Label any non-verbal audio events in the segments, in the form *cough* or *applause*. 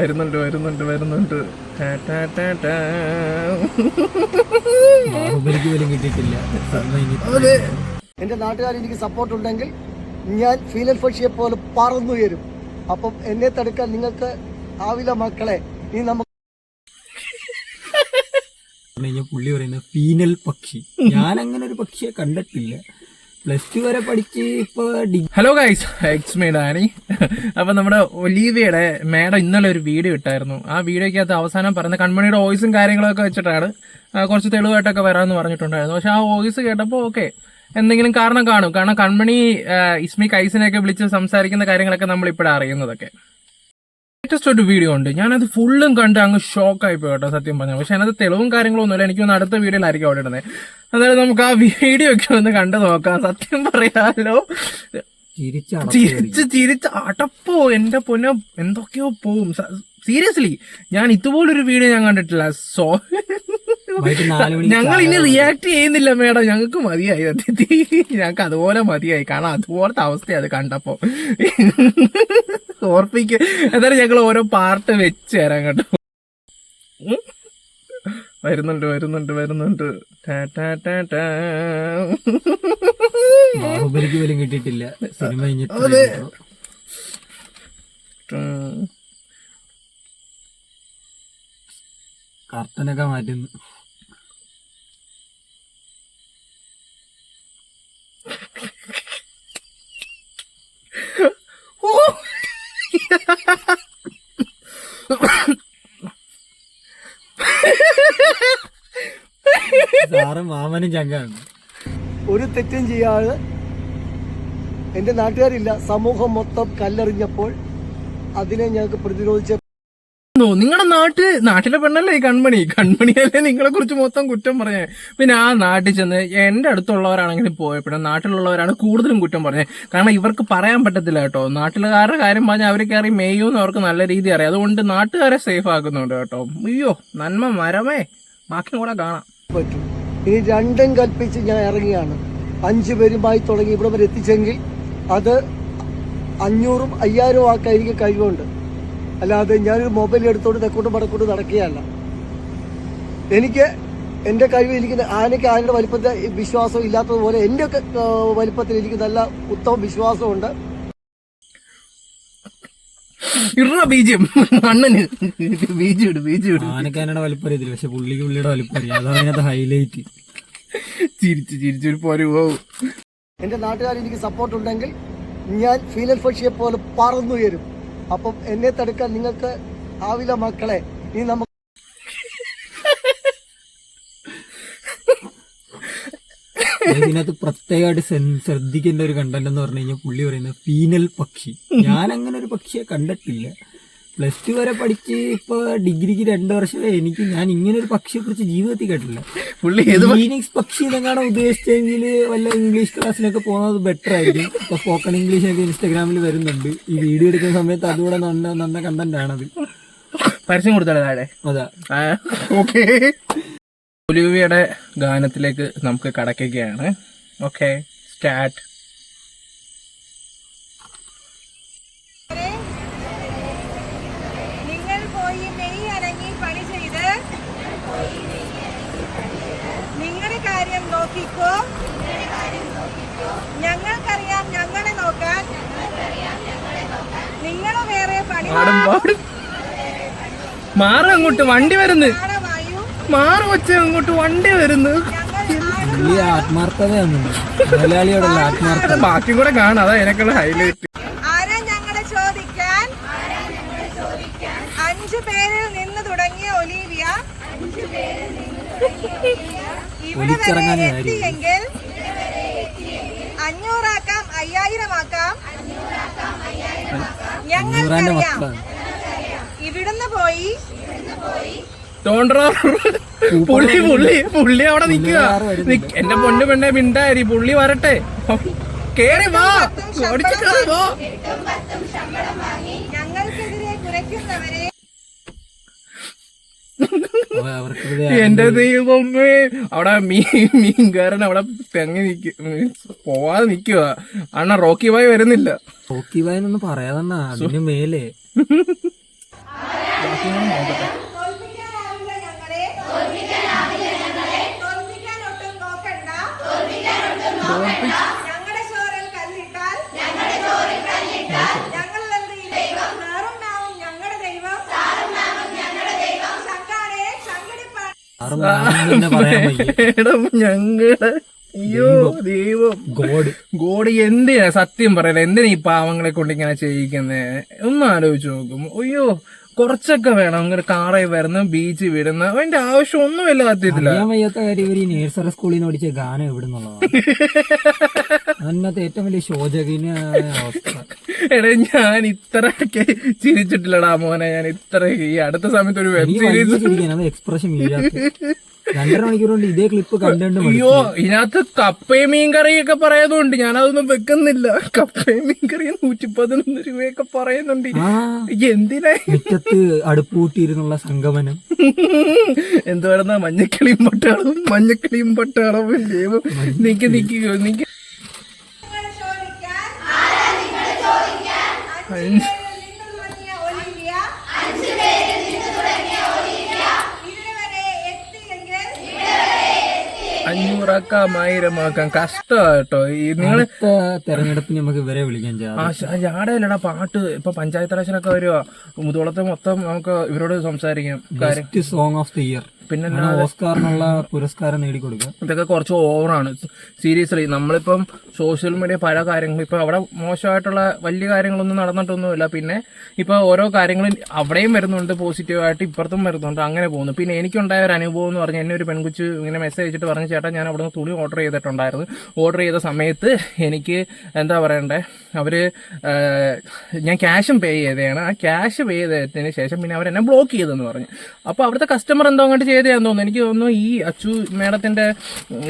വരുന്നുണ്ട് വരുന്നുണ്ട് വരുന്നുണ്ട്. എന്റെ നാട്ടുകാർ എനിക്ക് സപ്പോർട്ട് ഉണ്ടെങ്കിൽ ഞാൻ ഫീലൽ പക്ഷിയെ പോലെ പറന്നുയരും അപ്പം എന്നെ തടുക്കാൻ നിങ്ങൾക്ക് ആവില്ല മക്കളെ. നീ നമുക്ക് പുള്ളി പറയുന്ന ഫീനൽ പക്ഷി. ഞാൻ അങ്ങനെ ഒരു പക്ഷിയെ കണ്ടിട്ടില്ല. പ്ലസ് ടു വരെ പഠിച്ച് ഇപ്പൊ hello guys X me Dani അപ്പൊ നമ്മുടെ ഒലീവിയുടെ മേഡം ഇന്നലെ ഒരു വീഡിയോ ഇട്ടായിരുന്നു. ആ വീഡിയോക്കകത്ത് അവസാനം പറഞ്ഞ കൺമണിയുടെ വോയിസും കാര്യങ്ങളൊക്കെ വെച്ചിട്ടാണ് കുറച്ച് തെളിവായിട്ടൊക്കെ വരാമെന്ന് പറഞ്ഞിട്ടുണ്ടായിരുന്നു. പക്ഷെ ആ വോയിസ് കേട്ടപ്പോൾ ഓക്കെ എന്തെങ്കിലും കാരണം കാണും. കാരണം കൺമണി ഇസ്മി കൈസിനെയൊക്കെ വിളിച്ച് സംസാരിക്കുന്ന കാര്യങ്ങളൊക്കെ നമ്മൾ ഇപ്പോഴാണ് അറിയുന്നതൊക്കെ. ലേറ്റസ്റ്റ് ഒരു വീഡിയോ ഉണ്ട്. ഞാനത് ഫുള്ളും കണ്ട് അങ്ങ് ഷോക്ക് ആയി പോയി കേട്ടോ സത്യം പറഞ്ഞു. പക്ഷെ അതിനകത്ത് തെളിവും കാര്യങ്ങളും ഒന്നുമില്ല. എനിക്ക് തോന്നുന്നു അടുത്ത വീഡിയോയിലായിരിക്കും അവിടെ ഇടുന്നത്. അതായത് നമുക്ക് ആ വീഡിയോ ഒക്കെ ഒന്ന് കണ്ടു നോക്കാം. സത്യം പറയാലോ. ചിരിച്ച് ചിരിച്ച് അടപ്പോ എന്റെ പൊന്ന എന്തൊക്കെയോ പോവും. സീരിയസ്ലി ഞാൻ ഇതുപോലൊരു വീഡിയോ ഞാൻ കണ്ടിട്ടില്ല. സോ ഞങ്ങൾ ഇനി റിയാക്ട് ചെയ്യുന്നില്ല മേഡം. ഞങ്ങൾക്ക് മതിയായി. സത്യത്തിൽ ഞങ്ങൾക്ക് അതുപോലെ മതിയായി. കാരണം അതുപോലത്തെ അവസ്ഥയാണ് അത് കണ്ടപ്പോ. ഓർപ്പിക്ക്. എന്തായാലും ഞങ്ങൾ ഓരോ പാർട്ട് വെച്ച് തരാം കേട്ടോ. വരുന്നുണ്ട് വരുന്നുണ്ട് വരുന്നുണ്ട്. ബാഹുബലിക്ക് പോലും കിട്ടിയിട്ടില്ല. സിനിമ. കർട്ടനൊക്കെ മാറ്റുന്നു. സാറ് മാമനും ചങ്കാണ്. ഒരു തെറ്റും ചെയ്യാതെ എന്റെ നാട്ടുകാരില്ല. സമൂഹം മൊത്തം കല്ലെറിഞ്ഞപ്പോൾ അതിനെ ഞങ്ങൾക്ക് പ്രതിരോധിച്ച നിങ്ങളുടെ നാട്ട് നാട്ടിലെ പെണ്ണല്ലേ ഈ കൺമണി? കൺമണിയല്ലേ നിങ്ങളെ കുറിച്ച് മൊത്തം കുറ്റം പറഞ്ഞേ. പിന്നെ ആ നാട്ടിൽ ചെന്ന് എന്റെ അടുത്തുള്ളവരാണെങ്കിലും പോയപ്പോഴും നാട്ടിലുള്ളവരാണ് കൂടുതലും കുറ്റം പറഞ്ഞത് കാരണം ഇവർക്ക് പറയാൻ പറ്റത്തില്ല കേട്ടോ. നാട്ടിലുകാരുടെ കാര്യം പറഞ്ഞാൽ അവർ കയറി മേയൂന്ന് അവർക്ക് നല്ല രീതി അറിയാം. അതുകൊണ്ട് നാട്ടുകാരെ സേഫ് ആക്കുന്നുണ്ട് കേട്ടോ. അയ്യോ നന്മ മരമേ. ബാക്കി കൂടെ കാണാം. പറ്റും. ഇനി രണ്ടും കൽപ്പിച്ച് ഞാൻ ഇറങ്ങിയാണ്. അഞ്ചു പേരുമായി തുടങ്ങി ഇവിടെ വരെ എത്തിച്ചെങ്കിൽ അത് അഞ്ഞൂറും അയ്യായിരവും ആക്കായിരിക്കും കഴിവുണ്ട്. അല്ലാതെ ഞാനൊരു മൊബൈൽ എടുത്തോണ്ട് തെക്കോട്ടും വടക്കോട്ട് നടക്കുകയല്ല. എനിക്ക് എന്റെ കഴിവ് എനിക്ക് ആനയ്ക്ക് ആനയുടെ വലിപ്പത്തെ വിശ്വാസം ഇല്ലാത്തതുപോലെ എന്റെ വലിപ്പത്തിൽ എനിക്ക് നല്ല ഉത്തമ വിശ്വാസമുണ്ട്. ബീജം. അണ്ണന് ബീജം ഇട് ബീജം ഇട്. ആനക്കാനയുടെ വലിപ്പം അറിയത്തില്ല പക്ഷെ പുള്ളിക്ക് പുള്ളിയുടെ വലിപ്പം അറിയാം. അതാണ് അതിനകത്ത് ഹൈലൈറ്റ് ചിരിച്ചു ചിരിച്ചൊരു പോരു എന്റെ നാട്ടുകാർ എനിക്ക് സപ്പോർട്ട് ഉണ്ടെങ്കിൽ ഞാൻ ഫീലൽ ഫഷിയെ പോലെ പറന്നുയരും. അപ്പം എന്നെ തടുക്കാൻ നിങ്ങൾക്ക് ആവില്ല മക്കളെ. ഇനി നമുക്ക് ഇതിനകത്ത് പ്രത്യേകമായിട്ട് ശ്രദ്ധിക്കേണ്ട ഒരു കണ്ടന്റ് എന്ന് പറഞ്ഞു കഴിഞ്ഞാൽ പുള്ളി പറയുന്നത് ഫീനൽ പക്ഷി. ഞാൻ അങ്ങനെ ഒരു പക്ഷിയെ കണ്ടിട്ടില്ല. പ്ലസ് ടു വരെ പഠിച്ച് ഇപ്പൊ ഡിഗ്രിക്ക് രണ്ടു വർഷമേ എനിക്ക് ഞാൻ ഇങ്ങനെ ഒരു പക്ഷിയെ കുറിച്ച് ജീവിതത്തിൽ കേട്ടില്ല പുള്ളി ഏത് ഫീനിക്സ് പക്ഷി എന്നെങ്ങാണ് ഉദ്ദേശിച്ചെങ്കിൽ വല്ല ഇംഗ്ലീഷ് ക്ലാസ്സിലൊക്കെ പോകുന്നത് ബെറ്റർ ആയിരിക്കും. ഇപ്പൊ സ്പോക്കൺ ഇംഗ്ലീഷ് ഒക്കെ ഇൻസ്റ്റാഗ്രാമിൽ വരുന്നുണ്ട്. ഈ വീഡിയോ എടുക്കുന്ന സമയത്ത് അതുകൂടെ നല്ല നല്ല കണ്ടന്റ് ആണത്. പരസ്യം കൊടുത്താണ് താഴെ. അതാ. ഓക്കെ ഒലിവിയുടെ ഗാനത്തിലേക്ക് നമുക്ക് കടക്കുകയാണ്. ഓക്കെ സ്റ്റാർട്ട് നിങ്ങൾ പോയി മെയ് അനങ്ങി പണി ചെയ്ത് നിങ്ങളുടെ കാര്യം നോക്കിക്കോ ഞങ്ങൾക്കറിയാം ഞങ്ങളെ നോക്കാൻ നിങ്ങൾ വേറെ പണി പാടും പാടും. മാറും അങ്ങോട്ട് വണ്ടി വരുന്നു. മാറും വച്ച് അങ്ങോട്ട് വണ്ടി വരുന്നു. പുള്ളി ആത്മാർത്ഥതയാണ്. മലയാളിയോടുള്ള ആത്മാർത്ഥത. ബാക്കി കൂടെ കാണാം. അതാ എനിക്കുള്ള ഹൈലൈറ്റ് ആരാ ഞങ്ങളെ ചോദിക്കാൻ? അഞ്ചു പേരിൽ നിന്ന് തുടങ്ങിയ ഒലീവിയ. ഇവിടെ വരെ. എത്തിയെങ്കിൽ അഞ്ഞൂറാക്കാം അയ്യായിരമാക്കാം. ഞങ്ങൾക്കറിയാം. ഇവിടുന്ന് പോയി. പുള്ളി പുള്ളി പുള്ളി അവിടെ വരുന്നില്ല. എന്റെ പൊന്നു പെണ്ണെ മിണ്ടായി പുള്ളി വരട്ടെ. കേറി വാ. ഓടിച്ച് കേറി വാ. എന്റെ ദൈവമേ അവിടെ മീൻ മീൻകാരൻ അവിടെ തെങ്ങി നിക്കും പോവാതെ നിക്കുക അണ്ണ റോക്കി ബായ് വരുന്നില്ല. റോക്കി വായനൊന്നും പറയാതണ്ണ അതിന് മേലെ. തോൽപ്പിക്കാൻ ഞങ്ങൾ. അയ്യോ ദൈവം. ഗോഡ് ഗോഡ് എന്തിനാ സത്യം പറയല? എന്തിനാ ഈ പാവങ്ങളെ കൊണ്ട് ഇങ്ങനെ ചെയ്യിക്കുന്നേ? ഒന്ന് ആലോചിച്ച് നോക്കും. അയ്യോ കുറച്ചൊക്കെ വേണം. അങ്ങനെ കാറേ വരുന്ന ബീച്ച് വിടുന്ന അതിന്റെ ആവശ്യം ഒന്നുമില്ല സത്യത്തില്ല അറിയാൻ വയ്യാത്ത കാര്യം ഇവർ ഈ നേഴ്സറി സ്കൂളിൽ നിന്ന് പഠിച്ച ഗാനം എവിടെ നിന്നുള്ളതാണ് *laughs* അതിനകത്ത് ഏറ്റവും വലിയ ശോചകീയമായ അവസ്ഥ. എടാ ഞാൻ ഇത്രയൊക്കെ ചിരിച്ചിട്ടില്ലടാ മോനെ. ഞാൻ ഇത്ര ഈ അടുത്ത സമയത്ത് ഒരു വെബ് സീരീസ് എക്സ്പ്രഷൻ രണ്ടര മണിക്കൂർ കൊണ്ട് ഇതേ ക്ലിപ്പ് കണ്ടുകൊണ്ട് അയ്യോ ഇതിനകത്ത് കപ്പയും മീൻകറിയൊക്കെ പറയുന്നുണ്ട് ഞാൻ അതൊന്നും വെക്കുന്നില്ല. കപ്പയും മീൻകറിയും നൂറ്റി പതിനൊന്ന് രൂപയൊക്കെ പറയുന്നുണ്ട്. എന്തിനാ? മുറ്റത്ത് അടുപ്പ് കൂട്ടിയിരുന്നുള്ള സംഗമനം. എന്തുവരുന്ന മഞ്ഞക്കിളിയും പട്ടാളവും? മഞ്ഞക്കിളിയും പട്ടാളവും. ദൈവം. നിക്ക് നിക്ക് നിക്ക് നിങ്ങൾ ചോദിക്കാൻ അഞ്ച് പേരിൽ നിന്ന് തുടങ്ങിയ ഒലിവിയ ഇതുവരെ എത്തിയെങ്കിൽ അഞ്ഞൂറാക്കാം ആയിരമാക്കാം കഷ്ടമാട്ടോ. ഈ നിങ്ങൾ തെരഞ്ഞെടുപ്പ് തെരഞ്ഞെടുപ്പിന് നമുക്ക് ഇവരെ വിളിക്കാൻ ആ ചെയ്യാം ജാടയല്ലടാ പാട്ട്. ഇപ്പൊ പഞ്ചായത്ത് ഇലക്ഷനൊക്കെ വരുവാ. മുതോളത്തെ മൊത്തം നമുക്ക് ഇവരോട് സംസാരിക്കാം. സോങ് ഓഫ് ദി ഇയർ പിന്നെ ഓസ്കാറിനുള്ള പുരസ്കാരം നേടിക്കൊടുക്കുക. ഇതൊക്കെ കുറച്ച് ഓവറാണ്. സീരിയസ്ലി നമ്മളിപ്പം സോഷ്യൽ മീഡിയ പല കാര്യങ്ങളും ഇപ്പൊ അവിടെ മോശമായിട്ടുള്ള വലിയ കാര്യങ്ങളൊന്നും നടന്നിട്ടൊന്നുമില്ല. പിന്നെ ഇപ്പൊ ഓരോ കാര്യങ്ങളും അവിടെയും വരുന്നുണ്ട് പോസിറ്റീവായിട്ട് ഇപ്പുറത്തും വരുന്നുണ്ട് അങ്ങനെ പോകുന്നു. പിന്നെ എനിക്കുണ്ടായ ഒരു അനുഭവം എന്ന് പറഞ്ഞാൽ എന്നെ ഒരു പെൺകുച്ച് ഇങ്ങനെ മെസ്സേജ് അയച്ചിട്ട് പറഞ്ഞു ചേട്ടാ ഞാൻ അവിടെ നിന്ന് തുണി ഓർഡർ ചെയ്തിട്ടുണ്ടായിരുന്നു. ഓർഡർ ചെയ്ത സമയത്ത് എനിക്ക് എന്താ പറയണ്ടേ? അവർ ഞാൻ ക്യാഷും പേ ചെയ്തതാണ്. ആ ക്യാഷ് പേ ചെയ്തതിന് ശേഷം പിന്നെ അവരെന്നെ ബ്ലോക്ക് ചെയ്തെന്ന് പറഞ്ഞു. അപ്പോൾ അവിടുത്തെ കസ്റ്റമർ എന്തോ അങ്ങോട്ട് ചെയ്തതാന്ന് തോന്നുന്നു. എനിക്ക് തോന്നുന്നു ഈ അച്ചു മേഡത്തിന്റെ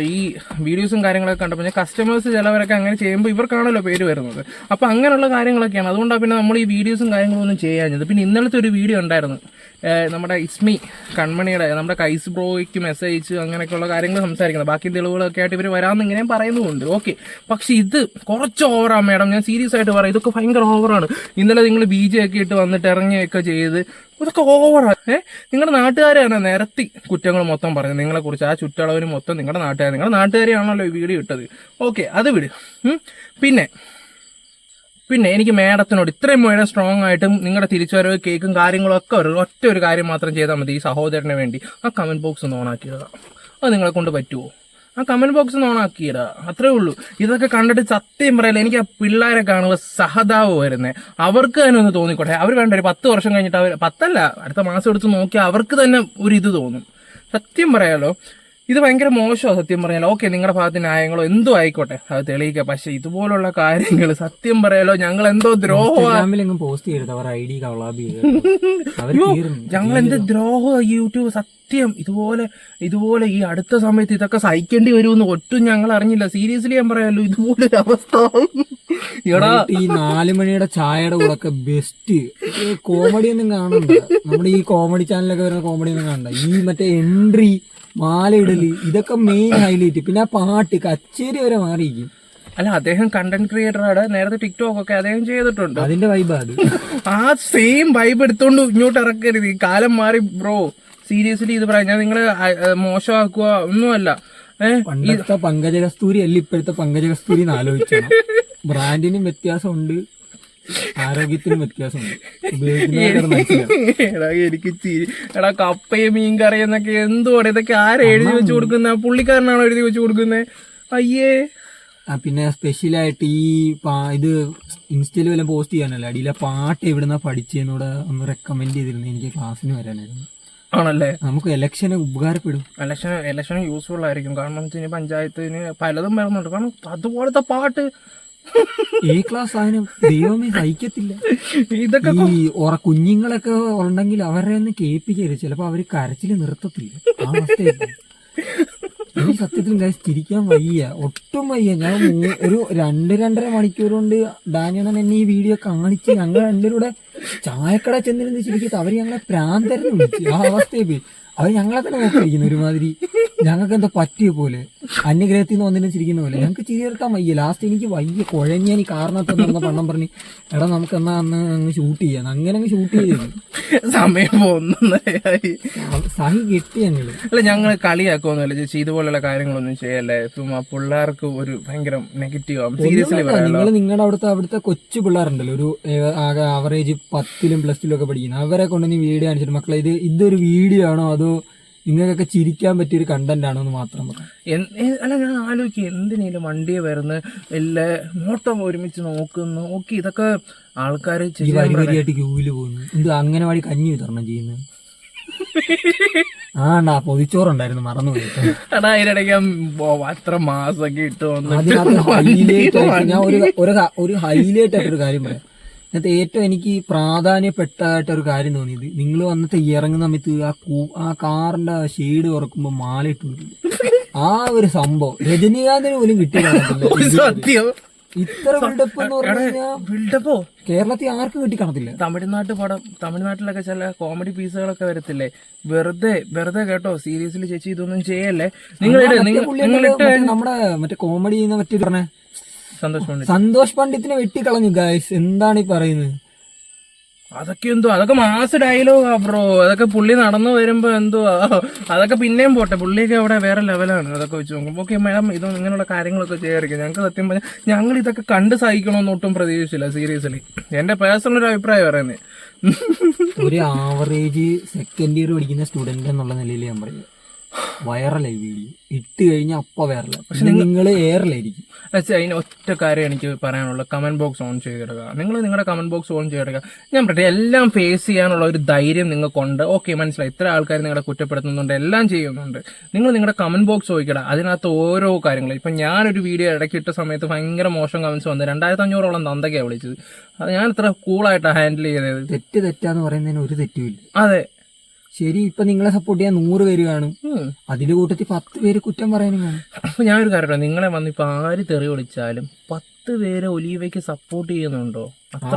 ഈ വീഡിയോസും കാര്യങ്ങളൊക്കെ കണ്ടപ്പോൾ ഞാൻ കസ്റ്റമേഴ്സ് ചിലവരൊക്കെ അങ്ങനെ ചെയ്യുമ്പോൾ ഇവർക്കാണല്ലോ പേര് വരുന്നത്. അപ്പോൾ അങ്ങനെയുള്ള കാര്യങ്ങളൊക്കെയാണ്. അതുകൊണ്ടാണ് പിന്നെ നമ്മൾ ഈ വീഡിയോസും കാര്യങ്ങളൊന്നും ചെയ്യാഞ്ഞത്. പിന്നെ ഇന്നലത്തെ ഒരു വീഡിയോ ഉണ്ടായിരുന്നു. നമ്മുടെ ഇസ്മി കൺമണിയുടെ നമ്മുടെ കൈസ് ബ്രോയ്ക്ക് മെസ്സേജ് അയച്ച് അങ്ങനെയൊക്കെയുള്ള കാര്യങ്ങൾ സംസാരിക്കുന്നത്. ബാക്കി തെളിവുകളൊക്കെ ആയിട്ട് ഇവർ വരാമെന്ന് ഇങ്ങനെയും പറയുന്നുണ്ട് ഓക്കെ പക്ഷെ ഇത് കുറച്ച് ഓവറാണ് മേഡം ഞാൻ സീരിയസ് ആയിട്ട് പറയാം. ഇതൊക്കെ ഭയങ്കര ഓവറാണ് ഇന്നലെ നിങ്ങൾ ബി ജെ ഒക്കെ ഇട്ട് വന്നിട്ട് ഇറങ്ങിയൊക്കെ ചെയ്ത് ഇതൊക്കെ ഓവറാണ് ഏഹ് നിങ്ങളുടെ നാട്ടുകാരെയാണ് നിരത്തി കുറ്റങ്ങൾ മൊത്തം നിങ്ങളെ കുറിച്ച് ആ ചുറ്റളവിന് മൊത്തം നിങ്ങളുടെ നാട്ടുകാർ നിങ്ങളുടെ നാട്ടുകാരെയാണല്ലോ ഈ വീഡിയോ ഇട്ടത്. ഓക്കെ അത് വിട്. പിന്നെ പിന്നെ എനിക്ക് മേഡത്തിനോട് ഇത്രയും മേഡം സ്ട്രോങ് ആയിട്ടും നിങ്ങളുടെ തിരിച്ചുവരവ് കേക്കും കാര്യങ്ങളും ഒക്കെ ഒരു ഒറ്റ ഒരു കാര്യം മാത്രം ചെയ്താൽ മതി ഈ സഹോദരന് വേണ്ടി. ആ കമന്റ് ബോക്സ് ഒന്ന് ഓണാക്കിയതാ അത് നിങ്ങളെ കൊണ്ട് പറ്റുമോ ആ കമന്റ് ബോക്സ് ഒന്ന് ഓണാക്കിയതാ അത്രേ ഉള്ളൂ. ഇതൊക്കെ കണ്ടിട്ട് സത്യം പറയല എനിക്ക് ആ പിള്ളേരെ കാണുമ്പോൾ സഹതാവ് വരുന്നേ. അവർക്ക് തന്നെ ഒന്ന് തോന്നിക്കോട്ടെ. അവർ വേണ്ട ഒരു പത്ത് വർഷം കഴിഞ്ഞിട്ട് അവർ പത്തല്ല അടുത്ത മാസം എടുത്ത് നോക്കിയാൽ അവർക്ക് തന്നെ ഒരു ഇത് തോന്നും. സത്യം പറയാലോ. ഇത് ഭയങ്കര മോശമാണ് സത്യം പറയാലോ ഓക്കെ നിങ്ങളുടെ ഭാഗത്ത് ന്യായങ്ങളോ എന്തോ ആയിക്കോട്ടെ. അത് തെളിയിക്കുക പക്ഷെ ഇതുപോലുള്ള കാര്യങ്ങൾ സത്യം പറയാലോ ഞങ്ങൾ എന്തോ ദ്രോഹമാണ് പോസ്റ്റ് ചെയ്യരുത്. അവർ ഐ ഡി ഞങ്ങൾ എന്ത് ദ്രോഹ യൂട്യൂബ്? സത്യം ഇതുപോലെ ഇതുപോലെ ഈ അടുത്ത സമയത്ത് ഇതൊക്കെ സഹിക്കേണ്ടി വരുമെന്ന് ഒട്ടും ഞങ്ങൾ അറിഞ്ഞില്ല. സീരിയസ്ലി ഞാൻ പറയാലോ ഇതുപോലെ ഒരു അവസ്ഥ. എടാ. ഈ നാല് മണിയുടെ ചായയുടെ കൂടെ ഒക്കെ ബെസ്റ്റ് കോമഡി ഒന്നും കാണണ്ട. നമ്മുടെ ഈ കോമഡി ചാനലൊക്കെ വരുന്ന കോമഡി ഒന്നും കാണണ്ട. ഈ മറ്റേ എൻട്രി മാലയിടൽ. ഇതൊക്കെ മെയിൻ ഹൈലൈറ്റ് പിന്നെ ആ പാട്ട് കച്ചേരി വരെ മാറിയിരിക്കും. അല്ല അദ്ദേഹം കണ്ടന്റ് ക്രിയേറ്റർ ആണ്. നേരത്തെ ടിക്ടോക്ക് ഒക്കെ അദ്ദേഹം ചെയ്തിട്ടുണ്ട്. അതിന്റെ വൈബ് അത്. ആ സെയിം വൈബ് എടുത്തോണ്ട് ഇങ്ങോട്ട് ഇറക്കരുത്. ഈ കാലം മാറി ബ്രോ സീരിയസ്ലി ഇത് പറയാം. ഞാൻ നിങ്ങൾ മോശമാക്കുക ഒന്നുമല്ല. പങ്കജകസ്തൂരി പണ്ടത്തെ പങ്കജ കസ്തൂരി അല്ല ഇപ്പോഴത്തെ പങ്കജ കസ്തൂരി എന്ന് ആലോചിക്കണം ബ്രാൻഡിനും *laughs* വ്യത്യാസമുണ്ട്. ആരോഗ്യത്തിനും വ്യത്യാസമുണ്ട്. എനിക്ക് ചിരി. എടാ കപ്പയും മീൻ കറി എന്നൊക്കെ എന്തുവാണ് ഇതൊക്കെ ആരാ എഴുതി വെച്ച് കൊടുക്കുന്ന? പുള്ളിക്കാരനാണോ എഴുതി വെച്ച് കൊടുക്കുന്നത് അയ്യേ. പിന്നെ സ്പെഷ്യലായിട്ട് ഈ ഇത് ഇൻസ്റ്റയിൽ വല്ല പോസ്റ്റ് ചെയ്യാനല്ല? അടിയിലെ പാട്ട് എവിടുന്ന പഠിച്ചെന്നൂടെ ഒന്ന് റെക്കമെൻഡ് ചെയ്തിരുന്നു എനിക്ക് ക്ലാസ്സിന് വരാനായിരുന്നു. ആണല്ലേ? നമുക്ക് ഇലക്ഷന് ഉപകാരപ്പെടും. ഇലക്ഷൻ ഇലക്ഷൻ യൂസ്ഫുൾ ആയിരിക്കും. കാരണം എന്ന് വെച്ച് കഴിഞ്ഞാൽ പഞ്ചായത്തിന് പലതും വരുന്നുണ്ട്. കാരണം അതുപോലത്തെ പാട്ട് ഈ ക്ലാസ് സാധനം ദൈവമേ സഹിക്കത്തില്ല. ഇതൊക്കെ ഈ ഓറ കുഞ്ഞുങ്ങളൊക്കെ ഉണ്ടെങ്കിൽ അവരെ ഒന്ന് കേൾപ്പിക്കരുത്. ചിലപ്പോ അവർ കരച്ചിൽ നിർത്തത്തില്ല. ആ എനിക്ക് സത്യത്തിൽ ഗൈസ് ചിരിക്കാൻ വയ്യ. ഒട്ടും വയ്യ. ഞാൻ ഒരു രണ്ട് രണ്ടര മണിക്കൂർ കൊണ്ട് ഡാനിയണ്ണൻ എന്നെ ഈ വീഡിയോ കാണിച്ച് ഞങ്ങൾ രണ്ടുപേരും കൂടെ ചായക്കട ചെന്നിരുന്ന് ചിരിക്കത്ത് അവർ ഞങ്ങളെ പ്രാന്തരെന്ന് വിളിച്ചു. ആ അവസ്ഥയെ പോയി. അത് ഞങ്ങളെ തന്നെ നോക്കിയിരിക്കുന്നു ഒരുമാതിരി ഞങ്ങൾക്ക് എന്തോ പറ്റിയ പോലെ. അന്യഗ്രഹത്തിൽ നിന്ന് വന്നിട്ട് ചിരിക്കുന്ന പോലെ. ഞങ്ങൾക്ക് ചിരി തീർക്കാൻ വയ്യ. ലാസ്റ്റ് എനിക്ക് വയ്യ. കുഴഞ്ഞി കാരണത്ത് നടന്ന പണ്ണം പറഞ്ഞ് എടാ നമുക്ക് എന്നാ അന്ന് അങ്ങ് ഷൂട്ട് ചെയ്യാം. അങ്ങനെ അങ്ങ് ഷൂട്ട് ചെയ്തു. സമയം പോകുന്നതായി സഹി കിട്ടി ഞങ്ങൾ. അല്ല ഞങ്ങൾ കളിയാക്കുമൊന്നുമില്ല ചേച്ചി ഇതുപോലുള്ള കാര്യങ്ങളൊന്നും ചെയ്യല്ലേ? ചുമ്മാ പിള്ളേർക്ക് ഒരു ഭയങ്കര നെഗറ്റീവ് ആവും. സീരിയസ്ലി നിങ്ങൾ നിങ്ങളുടെ അവിടുത്തെ അവിടുത്തെ കൊച്ചു പിള്ളേരുണ്ടല്ലോ. ഒരു ആകെ ആവറേജ് പത്തിലും പ്ലസ് ടുലും ഒക്കെ പഠിക്കുന്ന. അവരെ കൊണ്ടുവന്ന് വീഡിയോ കാണിച്ചിട്ട് മക്കളെ ഇത് ഇതൊരു വീഡിയോ ആണോ? അതോ നിങ്ങൾക്കൊക്കെ ചിരിക്കാൻ പറ്റിയൊരു കണ്ടന്റ് ആണെന്ന് മാത്രം അല്ല ഞാൻ ആലോചിക്കുക എന്തിനേലും വണ്ടിയെ വരുന്ന എല്ലാ നോട്ടം ഒരുമിച്ച് നോക്കുന്നു ഓക്കെ ഇതൊക്കെ ആൾക്കാർ വരിവരിയായിട്ട് ക്യൂവിൽ പോകുന്നു. എന്ത് അങ്ങനെ വഴി കഞ്ഞി വിതരണം ചെയ്യുന്നത് ആണ്ടാ പൊതിച്ചോറുണ്ടായിരുന്നു മറന്നു എടാ അതിനിടയ്ക്ക് അത്ര ഇട്ട് ഹൈലൈറ്റ് ഞാൻ ഒരു ഹൈലൈറ്റ് ആയിട്ടൊരു കാര്യം പറയാം. അതിനകത്ത് ഏറ്റവും എനിക്ക് പ്രാധാന്യപ്പെട്ടായിട്ട് ഒരു കാര്യം തോന്നിയത് നിങ്ങൾ വന്നിട്ട് ഇറങ്ങുന്ന സമയത്ത് ആ കൂ ആ കാറിന്റെ ഷെയ്ഡ് ഉറക്കുമ്പോൾ മാല ഇട്ട് ആ ഒരു സംഭവം. രജനീകാന്തിന് പോലും കിട്ടിയ *laughs* ഇത്ര ബിൽഡപ്പ് എന്ന് പറഞ്ഞാൽ ബിൽഡപ്പോ കേരളത്തിൽ ആർക്കും കിട്ടി കാണത്തില്ല തമിഴ്നാട്ട് പടം തമിഴ്നാട്ടിലൊക്കെ ചില കോമഡി പീസുകളൊക്കെ വരത്തില്ലേ? വെറുതെ വെറുതെ കേട്ടോ സീരിയസിൽ ചേച്ചി ഇതൊന്നും ചെയ്യല്ലേ? പുള്ളിയൊക്കെ നമ്മുടെ മറ്റേ കോമഡി ചെയ്യുന്ന മറ്റേ പറഞ്ഞ സന്തോഷ് പണ്ഡിത്തിനെ വെട്ടിക്കളഞ്ഞു ഗായ്സ് എന്താണ് ഈ പറയുന്നത്? അതൊക്കെ എന്തോ അതൊക്കെ മാസ് ഡയലോഗാ ബ്രോ അതൊക്കെ പുള്ളി നടന്നു വരുമ്പോ എന്തോ അതൊക്കെ പിന്നെയും പോട്ടെ. പുള്ളിയൊക്കെ അവിടെ വേറെ ലെവലാണ് അതൊക്കെ വെച്ച് നോക്കുമ്പോൾ ഓക്കെ മാഡം ഇത് ഇങ്ങനെയുള്ള കാര്യങ്ങളൊക്കെ ചെയ്യാറിക്കും ഞങ്ങൾക്ക് സത്യം പറഞ്ഞാൽ ഞങ്ങൾ ഇതൊക്കെ കണ്ട് സഹിക്കണമെന്ന് ഒട്ടും പ്രതീക്ഷിച്ചില്ല സീരിയസ്ലി എന്റെ പേഴ്സണൽ ഒരു അഭിപ്രായം പറയുന്നത് ഒരു ആവറേജ് സെക്കൻഡ് ഇയർ പഠിക്കുന്ന സ്റ്റുഡന്റ് എന്നുള്ള നിലയിൽ ഞാൻ പറയും വൈറലായി വീഡിയോ ഇട്ട് കഴിഞ്ഞാൽ അപ്പ വൈറലായി പക്ഷെ നിങ്ങൾ എയറിലായിരിക്കും പക്ഷേ അതിന് ഒറ്റ കാര്യം എനിക്ക് പറയാനുള്ള. കമന്റ് ബോക്സ് ഓൺ ചെയ്തെടുക്കുക നിങ്ങൾ നിങ്ങളുടെ കമന്റ് ബോക്സ് ഓൺ ചെയ്തെടുക്കുക ഞാൻ പറയട്ടെ എല്ലാം ഫേസ് ചെയ്യാനുള്ള ഒരു ധൈര്യം നിങ്ങൾക്കുണ്ട്. ഓക്കെ മനസ്സിലായി. ഇത്ര ആൾക്കാർ നിങ്ങളെ കുറ്റപ്പെടുത്തുന്നുണ്ട്. എല്ലാം ചെയ്യുന്നുണ്ട്. നിങ്ങൾ നിങ്ങളുടെ കമന്റ് ബോക്സ് നോക്കിക്കട അതിനകത്ത് ഓരോ കാര്യങ്ങൾ ഇപ്പം ഞാനൊരു വീഡിയോ ഇടയ്ക്ക് ഇട്ട സമയത്ത് ഭയങ്കര മോശം കമന്റ്സ് വന്നു. രണ്ടായിരത്തി അഞ്ഞൂറോളം തന്തയ്ക്കാണ് വിളിച്ചത്. അത് ഞാൻ ഇത്ര കൂളായിട്ടാണ് ഹാൻഡിൽ ചെയ്തത്. തെറ്റ് തെറ്റാന്ന് പറയുന്നതിന് ഒരു തെറ്റുമില്ല. അതെ. ശരി ഇപ്പൊ നിങ്ങളെ സപ്പോർട്ട് ചെയ്യാൻ നൂറ് പേര് കാണും. അതിന്റെ കൂട്ടത്തിൽ പത്ത് പേര് കുറ്റം പറയാനും കാണും അപ്പൊ ഞാനൊരു കാര്യം പറയാം. നിങ്ങളെ വന്ന് ഇപ്പൊ ആര് തെറി വിളിച്ചാലും പത്ത് പേര് ഒലീവയ്ക്ക് സപ്പോർട്ട് ചെയ്യുന്നുണ്ടോ? അത്ര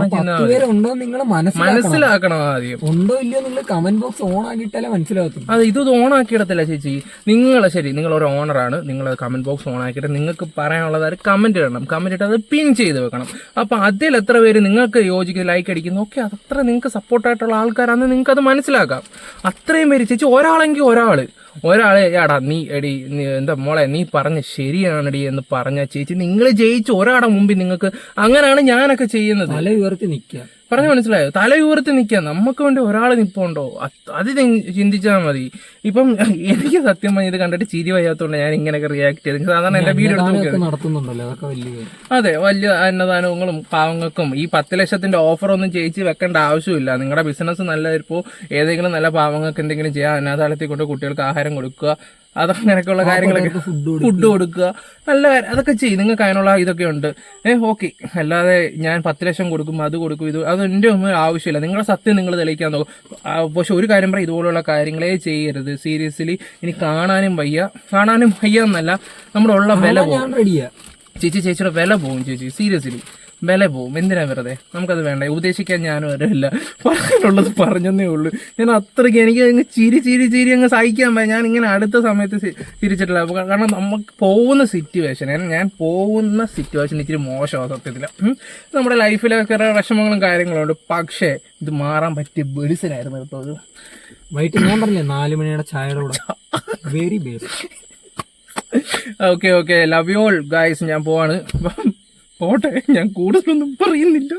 മനസ്സിലാക്കണം. ആദ്യം. ഉണ്ടോ ഇല്ലയോ നിങ്ങൾ കമന്റ് ബോക്സ് ഓൺ ആക്കിയിട്ടാലേ മനസ്സിലാകത്തുള്ളൂ. അത് ഇത് ഓണാക്കിയിടത്തില്ല ചേച്ചി. നിങ്ങൾ ശരി നിങ്ങൾ ഒരു ഓണറാണ് നിങ്ങൾ കമന്റ് ബോക്സ് ഓൺ ആക്കിയിട്ട് നിങ്ങൾക്ക് പറയാനുള്ളത് കമന്റ് ഇടണം. കമന്റ് ഇട്ട് അത് പിൻ ചെയ്ത് വെക്കണം. അപ്പൊ അതിൽ എത്ര പേര് നിങ്ങൾക്ക് യോജിക്കുന്ന ലൈക്ക് അടിക്കുന്നു ഓക്കെ അതത്ര നിങ്ങൾക്ക് സപ്പോർട്ടായിട്ടുള്ള ആൾക്കാരാണെന്ന് നിങ്ങൾക്ക് അത് മനസ്സിലാക്കാം. അത്രയും പേര് ചേച്ചി ഒരാളെങ്കിൽ ഒരാൾ. ഒരാളെ എടാ നീ എടി എന്താ മോളെ നീ പറഞ്ഞ ശരിയാണടി എന്ന് പറഞ്ഞ ചേച്ചി നിങ്ങൾ ജയിച്ച് ഒരാടെ മുമ്പിൽ നിങ്ങൾക്ക് അങ്ങനെയാണ് ഞാനൊക്കെ ചെയ്യുന്നത്. തല ഉയർത്തി നിൽക്കുക. പറഞ്ഞു മനസ്സിലായോ? തലയൂർത്ത് നിൽക്കുക നിൽക്കാം നമുക്ക് വേണ്ടി ഒരാൾ നിപ്പുണ്ടോ? അത് ചിന്തിച്ചാൽ മതി. ഇപ്പം എനിക്ക് സത്യം പറഞ്ഞ ഇത് കണ്ടിട്ട് ചിരി വയ്യാത്തോണ്ട് ഞാൻ ഇങ്ങനെയൊക്കെ റിയാക്ട് ചെയ്ത് സാധാരണ എന്റെ കാര്യം. അതെ വലിയ അന്നദാനങ്ങളും പാവങ്ങൾക്കും ഈ പത്ത് ലക്ഷത്തിന്റെ ഓഫർ ഒന്നും ചേച്ചി വെക്കേണ്ട ആവശ്യമില്ല. നിങ്ങളുടെ ബിസിനസ് നല്ല ഇപ്പോൾ ഏതെങ്കിലും നല്ല പാവങ്ങൾക്ക് എന്തെങ്കിലും ചെയ്യാം. അനാഥാലയത്തിൽ കൊണ്ട് കുട്ടികൾക്ക് ആഹാരം കൊടുക്കുക. അതങ്ങനെയൊക്കെയുള്ള കാര്യങ്ങളൊക്കെ. ഫുഡ് കൊടുക്കുക. നല്ല കാര്യം അതൊക്കെ ചെയ്യും. നിങ്ങൾക്ക് അതിനുള്ള ഇതൊക്കെ ഉണ്ട്. ഏഹ് ഓക്കെ. അല്ലാതെ ഞാൻ പത്ത് ലക്ഷം കൊടുക്കും അത് കൊടുക്കും ഇത് അത് എന്റെ ഒന്നും ആവശ്യമില്ല. നിങ്ങളുടെ സത്യം നിങ്ങൾ തെളിയിക്കാൻ നോക്കും. പക്ഷെ ഒരു കാര്യം പറയാം ഇതുപോലുള്ള കാര്യങ്ങളെ ചെയ്യരുത്. സീരിയസ്ലി ഇനി കാണാനും വയ്യ. കാണാനും വയ്യ എന്നല്ല നമ്മുടെ ഉള്ള വില പോകും. ചേച്ചി ചേച്ചിയുടെ വില പോകും ചേച്ചി. സീരിയസ്ലി വില പോവും. എന്തിനാ വെറുതെ? നമുക്കത് വേണ്ട. ഉപദേശിക്കാൻ ഞാനും വരില്ല പറയാനുള്ളത് പറഞ്ഞതേ ഉള്ളൂ. ഞാൻ അത്രയ്ക്ക് എനിക്ക് അങ്ങ് ചിരി ചിരി ചിരി അങ്ങ് സഹിക്കാൻ പറ്റും ഞാൻ ഇങ്ങനെ അടുത്ത സമയത്ത് തിരിച്ചിട്ടില്ല. കാരണം നമുക്ക് പോകുന്ന സിറ്റുവേഷൻ ഞാൻ പോകുന്ന സിറ്റുവേഷൻ ഇച്ചിരി മോശമാണ് സത്യത്തിൽ. നമ്മുടെ ലൈഫിലൊക്കെ കുറേ വിഷമങ്ങളും കാര്യങ്ങളും ഉണ്ട് പക്ഷേ ഇത് മാറാൻ പറ്റിയ ബെഡിസിനായിരുന്നു കേട്ടോ വൈകിട്ട് ഞാൻ പറഞ്ഞില്ലേ നാല് മണിയുടെ ചായയുടെ കൂടെ. Very base okay okay love you all guys ഞാൻ പോവാണ്. പോട്ടെ ഞാൻ കൂടുതലൊന്നും പറയുന്നില്ല.